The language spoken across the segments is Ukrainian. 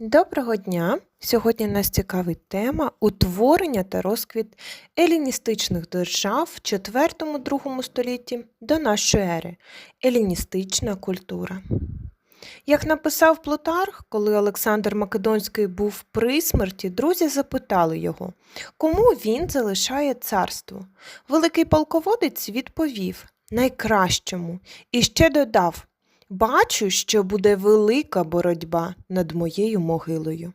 Доброго дня! Сьогодні нас цікавить тема утворення та розквіт еліністичних держав в 4-2 столітті до нашої ери. Еліністична культура. Як написав Плутарх, коли Олександр Македонський був при смерті, друзі запитали його, кому він залишає царство. Великий полководець відповів найкращому і ще додав Бачу, що буде велика боротьба над моєю могилою.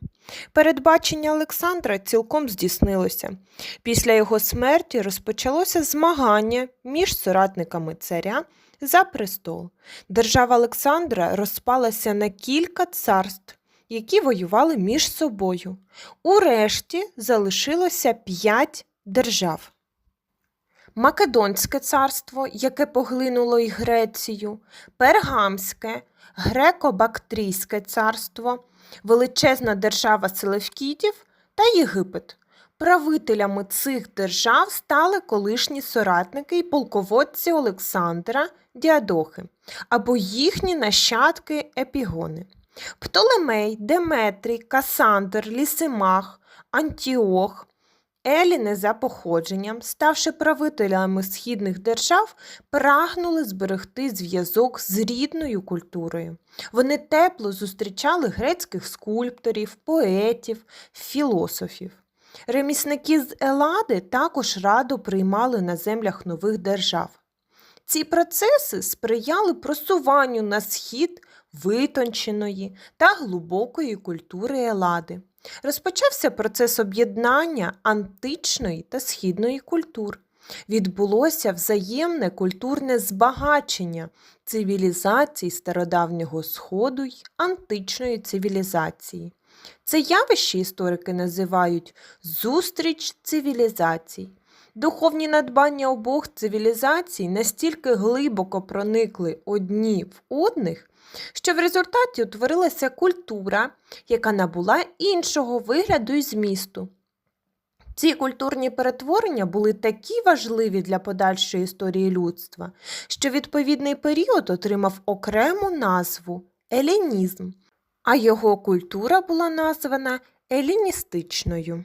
Передбачення Олександра цілком здійснилося. Після його смерті розпочалося змагання між соратниками царя за престол. Держава Олександра розпалася на кілька царств, які воювали між собою. Урешті залишилося п'ять держав. Македонське царство, яке поглинуло й Грецію, Пергамське, Греко-Бактрійське царство, величезна держава Селевкідів та Єгипет. Правителями цих держав стали колишні соратники і полководці Олександра Діадохи або їхні нащадки епігони. Птолемей, Деметрій, Касандр, Лісимах, Антіох, Еліни за походженням, ставши правителями східних держав, прагнули зберегти зв'язок з рідною культурою. Вони тепло зустрічали грецьких скульпторів, поетів, філософів. Ремісники з Елади також радо приймали на землях нових держав. Ці процеси сприяли просуванню на схід витонченої та глибокої культури Елади. Розпочався процес об'єднання античної та східної культур. Відбулося взаємне культурне збагачення цивілізацій стародавнього Сходу й античної цивілізації. Це явище історики називають зустріч цивілізацій. Духовні надбання обох цивілізацій настільки глибоко проникли одні в одних, що в результаті утворилася культура, яка набула іншого вигляду і змісту. Ці культурні перетворення були такі важливі для подальшої історії людства, що відповідний період отримав окрему назву елінізм, а його культура була названа еліністичною.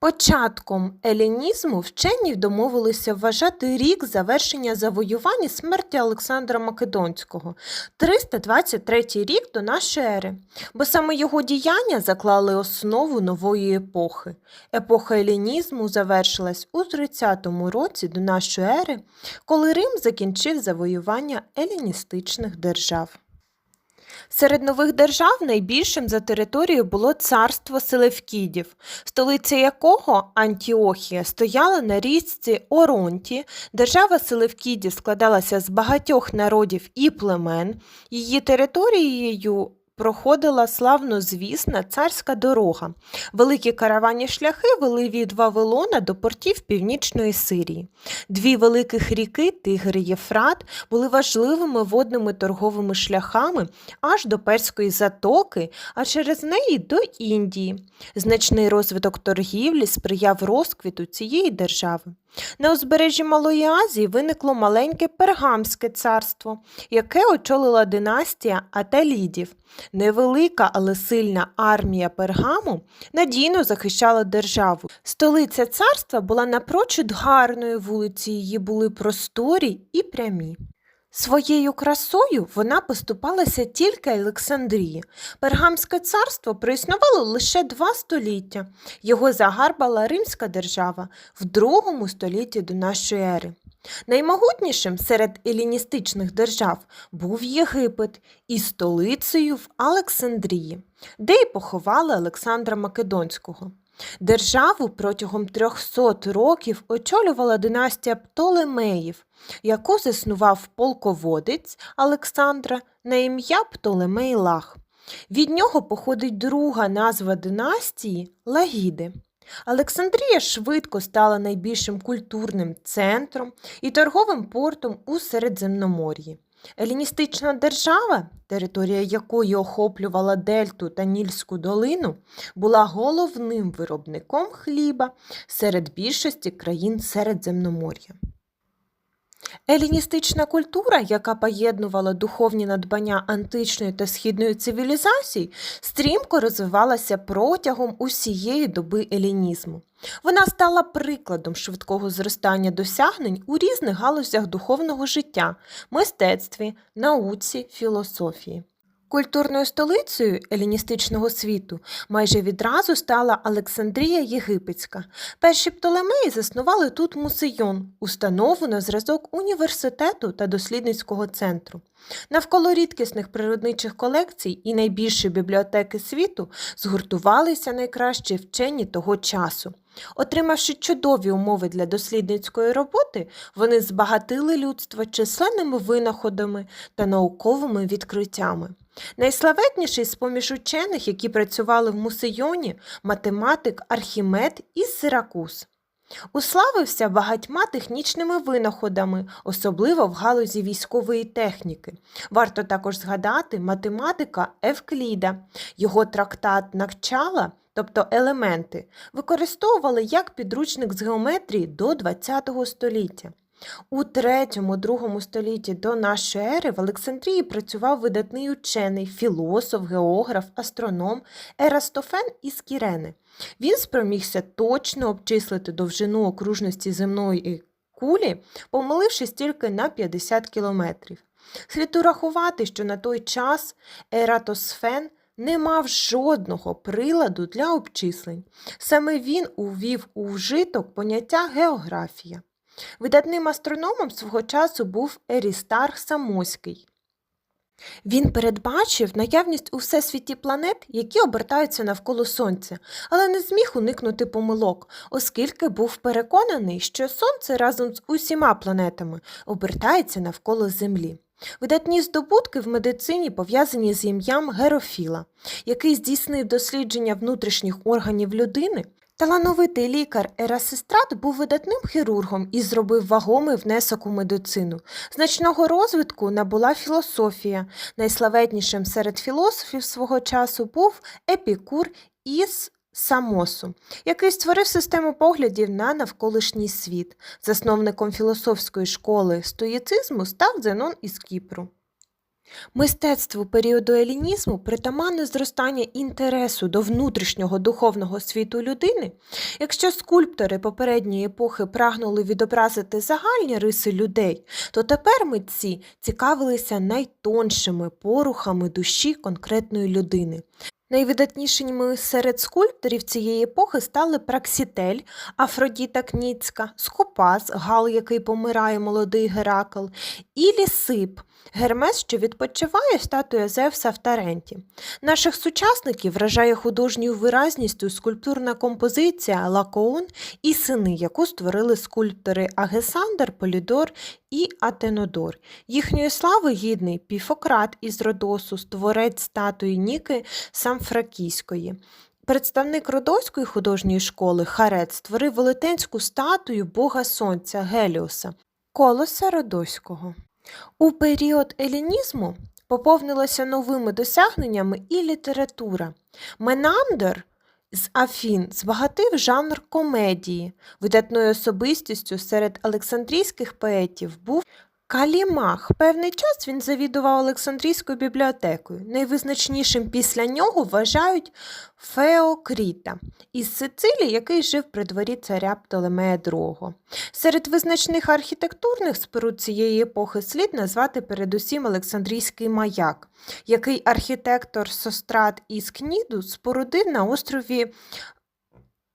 Початком елінізму вчені домовилися вважати рік завершення завоювань і смерті Олександра Македонського 323 рік до нашої ери, бо саме його діяння заклали основу нової епохи. Епоха елінізму завершилась у 30 році до нашої ери, коли Рим закінчив завоювання еліністичних держав. Серед нових держав найбільшим за територією було царство Селевкідів, столиця якого Антіохія стояла на річці Оронті. Держава Селевкідів складалася з багатьох народів і племен. Її територією проходила славнозвісна царська дорога. Великі караванні шляхи вели від Вавилона до портів північної Сирії. Дві великих ріки Тигр і Єфрат були важливими водними торговими шляхами аж до Перської затоки, а через неї до Індії. Значний розвиток торгівлі сприяв розквіту цієї держави. На узбережжі Малої Азії виникло маленьке Пергамське царство, яке очолила династія Аталідів. Невелика, але сильна армія Пергаму надійно захищала державу. Столиця царства була напрочуд гарною вулиці, її були просторі і прямі. Своєю красою вона поступалася тільки Олександрії. Пергамське царство проіснувало лише два століття. Його загарбала Римська держава в другому столітті до нашої ери. Наймогутнішим серед еліністичних держав був Єгипет із столицею в Олександрії, де й поховали Олександра Македонського. Державу протягом 300 років очолювала династія Птолемеїв, яку заснував полководець Олександра на ім'я Птолемей Лах. Від нього походить друга назва династії Лагіди. Олександрія швидко стала найбільшим культурним центром і торговим портом у Середземномор'ї. Еліністична держава, територія якої охоплювала Дельту та Нільську долину, була головним виробником хліба серед більшості країн Середземномор'я. Еліністична культура, яка поєднувала духовні надбання античної та східної цивілізацій, стрімко розвивалася протягом усієї доби елінізму. Вона стала прикладом швидкого зростання досягнень у різних галузях духовного життя, мистецтві, науці, філософії. Культурною столицею еліністичного світу майже відразу стала Олександрія Єгипетська. Перші Птолемеї заснували тут мусейон, установу на зразок університету та дослідницького центру. Навколо рідкісних природничих колекцій і найбільшої бібліотеки світу згуртувалися найкращі вчені того часу. Отримавши чудові умови для дослідницької роботи, вони збагатили людство численними винаходами та науковими відкриттями. Найславетніший з поміж учених, які працювали в мусейоні, математик Архімед із Сиракуз. Уславився багатьма технічними винаходами, особливо в галузі військової техніки. Варто також згадати математика Евкліда. Його трактат «Навчала», тобто елементи, використовували як підручник з геометрії до ХХ століття. У 3-2 столітті до нашої ери в Олександрії працював видатний учений, філософ, географ, астроном Ерастофен із Кірени. Він спромігся точно обчислити довжину окружності земної кулі, помилившись тільки на 50 кілометрів. Слід урахувати, що на той час Ератосфен не мав жодного приладу для обчислень. Саме він увів у вжиток поняття географія. Видатним астрономом свого часу був Ерістарх Самоський. Він передбачив наявність у всесвіті планет, які обертаються навколо Сонця, але не зміг уникнути помилок, оскільки був переконаний, що Сонце разом з усіма планетами обертається навколо Землі. Видатні здобутки в медицині пов'язані з ім'ям Герофіла, який здійснив дослідження внутрішніх органів людини. Талановитий лікар Ерасистрат був видатним хірургом і зробив вагомий внесок у медицину. Значного розвитку набула філософія. Найславетнішим серед філософів свого часу був Епікур із Самосу, який створив систему поглядів на навколишній світ. Засновником філософської школи стоїцизму став Зенон із Кіпру. Мистецтву періоду елінізму притаманне зростання інтересу до внутрішнього духовного світу людини. Якщо скульптори попередньої епохи прагнули відобразити загальні риси людей, то тепер митці цікавилися найтоншими порухами душі конкретної людини. Найвидатнішими серед скульпторів цієї епохи стали Праксітель, Афродіта Кніцька, Скопас, Гал, який помирає молодий Геракл, і Лісип, Гермес, що відпочиває статуя Зевса в Таренті. Наших сучасників вражає художньою виразністю скульптурна композиція Лакоон і сини, яку створили скульптори Агесандр, Полідор і Атенодор. Їхньої слави гідний Піфократ із Родосу, створець статуї Ніки Самфракійської. Представник Родоської художньої школи Харет створив велетенську статую Бога Сонця Геліоса, колоса Родоського. У період елінізму поповнилася новими досягненнями і література. Менандер з Афін збагатив жанр комедії. Видатною особистістю серед олександрійських поетів був Калімах. Певний час він завідував Олександрійською бібліотекою. Найвизначнішим після нього вважають Феокріта із Сицилії, який жив при дворі царя Птолемея II. Серед визначних архітектурних споруд цієї епохи слід назвати передусім Олександрійський маяк, який архітектор Сострат із Кніду спорудив на острові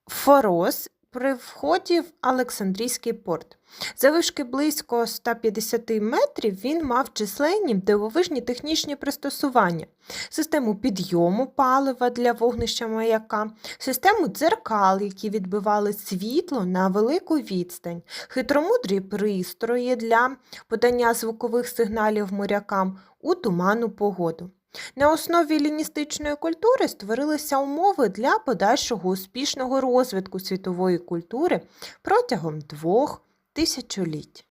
Форос при вході в Олександрійський порт. Завишки близько 150 метрів він мав численні дивовижні технічні пристосування, систему підйому палива для вогнища маяка, систему дзеркал, які відбивали світло на велику відстань, хитромудрі пристрої для подання звукових сигналів морякам у туманну погоду. На основі ліністичної культури створилися умови для подальшого успішного розвитку світової культури протягом двох тисячоліть.